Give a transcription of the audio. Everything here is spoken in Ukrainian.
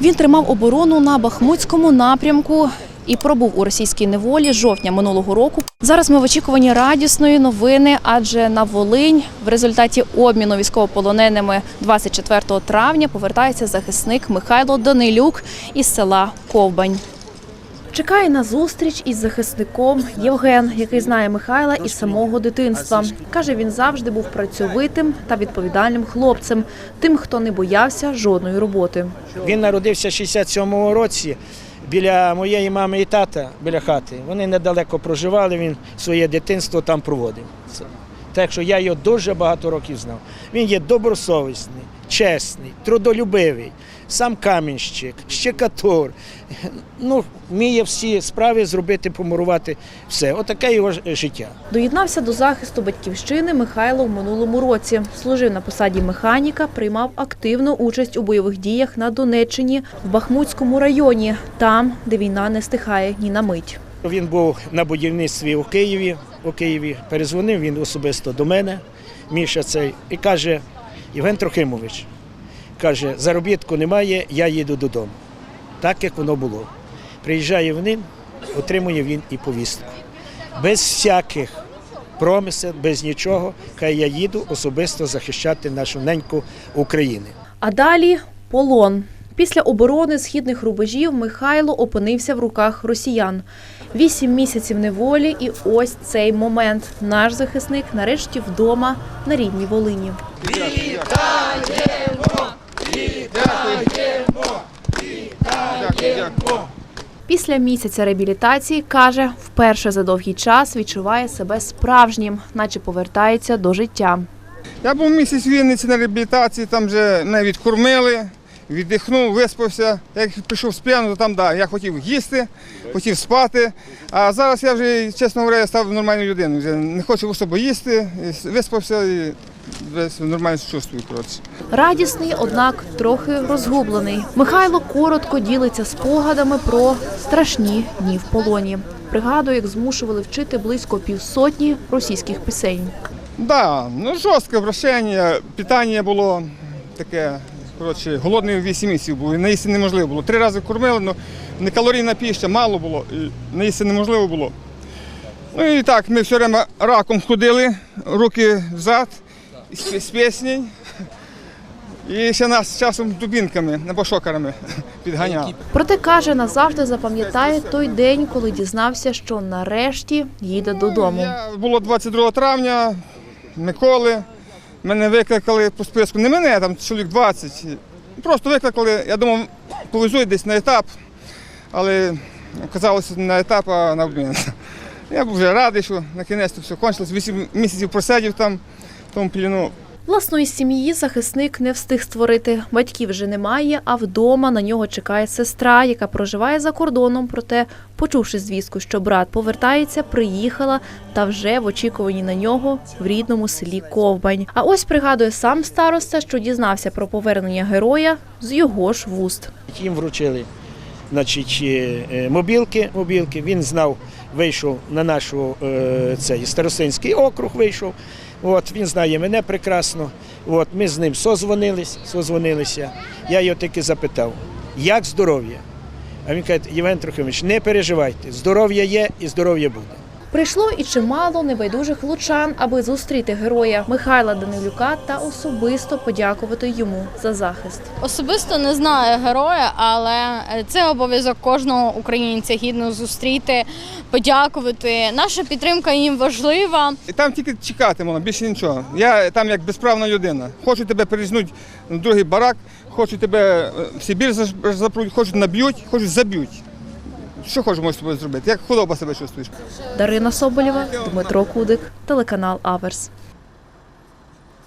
Він тримав оборону на Бахмутському напрямку і пробув у російській неволі жовтня минулого року. Зараз ми в очікуванні радісної новини, адже на Волинь в результаті обміну військовополоненими 24 травня повертається захисник Михайло Данилюк із села Ковбань. Чекає на зустріч із захисником Євген, який знає Михайла із самого дитинства. Каже, він завжди був працьовитим та відповідальним хлопцем, тим, хто не боявся жодної роботи. Він народився в 67-му році біля моєї мами і тата, біля хати. Вони недалеко проживали, він своє дитинство там проводив. Так що я його дуже багато років знав. Він є добросовісний, чесний, трудолюбивий, сам камінщик, щекатор. Ну, вміє всі справи зробити, помурувати все. Отаке його життя. Доєднався до захисту батьківщини Михайло в минулому році. Служив на посаді механіка, приймав активну участь у бойових діях на Донеччині в Бахмутському районі, там, де війна не стихає ні на мить. Він був на будівництві у Києві. У Києві перезвонив він особисто до мене, Міша цей, і каже: Євген Трохимович, каже, заробітку немає, я їду додому. Так як воно було. Приїжджає в ним, отримує він і повістку. Без всяких промисел, без нічого, Хай я їду особисто захищати нашу неньку України. А далі полон. Після оборони східних рубежів Михайло опинився в руках росіян. Вісім місяців неволі, і ось цей момент. Наш захисник нарешті вдома на рідній Волині. Після місяця реабілітації каже, вперше за довгий час відчуває себе справжнім, наче повертається до життя. Я був місяць в Вінниці на реабілітації, там вже мене відкормили, віддихнув, виспався. Як пішов з п'яну, то там да, я хотів їсти, хотів спати. А зараз я вже, чесно говоря, став нормальною людиною. Вже не хочу особо їсти, виспався і нормально чувствую. Коротше. Радісний, однак трохи розгублений. Михайло коротко ділиться спогадами про страшні дні в полоні. Пригадує, як змушували вчити близько півсотні російських пісень. Да, ну жорстке обращення, питання було таке. Коротше, голодний 8 місяців був, і наїсти неможливо було. Три рази кормили, але не калорійна піща, мало було, і наїсти неможливо було. Ну і так, ми все время раком ходили, руки взад, з, з піснею. І ще нас часом дубінками, або шокерами підганяли. Проте каже, назавжди запам'ятає той день, коли дізнався, що нарешті їде додому. Я, було 22 травня, Миколи. Мене викликали по списку. Не мене, там чоловік 20. Просто викликали, я думав, повезуть десь на етап, але оказалося на етап, а на обмін. Я був вже радий, що на кінець все кончилось. Вісім місяців просидів там, в тому пліну. Власної сім'ї захисник не встиг створити. Батьків вже немає, а вдома на нього чекає сестра, яка проживає за кордоном. Проте, почувши звістку, що брат повертається, приїхала та вже в очікуванні на нього в рідному селі Ковбань. А ось пригадує сам староста, що дізнався про повернення героя з його ж вуст. Їм вручили значить, е, е, мобілки, мобілки. Він знав, вийшов на нашу е, цей старостинський округ, вийшов. От, він знає мене прекрасно. От, ми з ним созвонились, созвонилися. Я його тільки запитав, як здоров'я? А він каже, Євген Трохимович, не переживайте, здоров'я є і здоров'я буде. Прийшло і чимало небайдужих лучан, аби зустріти героя Михайла Данилюка та особисто подякувати йому за захист. Особисто не знаю героя, але це обов'язок кожного українця гідно зустріти, подякувати. Наша підтримка їм важлива. І там тільки чекати можна, більше нічого. Я там як безправна людина. Хочу тебе перезнути на другий барак, хочу тебе е, в Сибір запруть, хочуть наб'ють, хочуть заб'ють. Що хочеш можеш з тобою зробити? Як худоба себе чувствуєш? Дарина Соболєва, Дмитро Кудик, телеканал Аверс.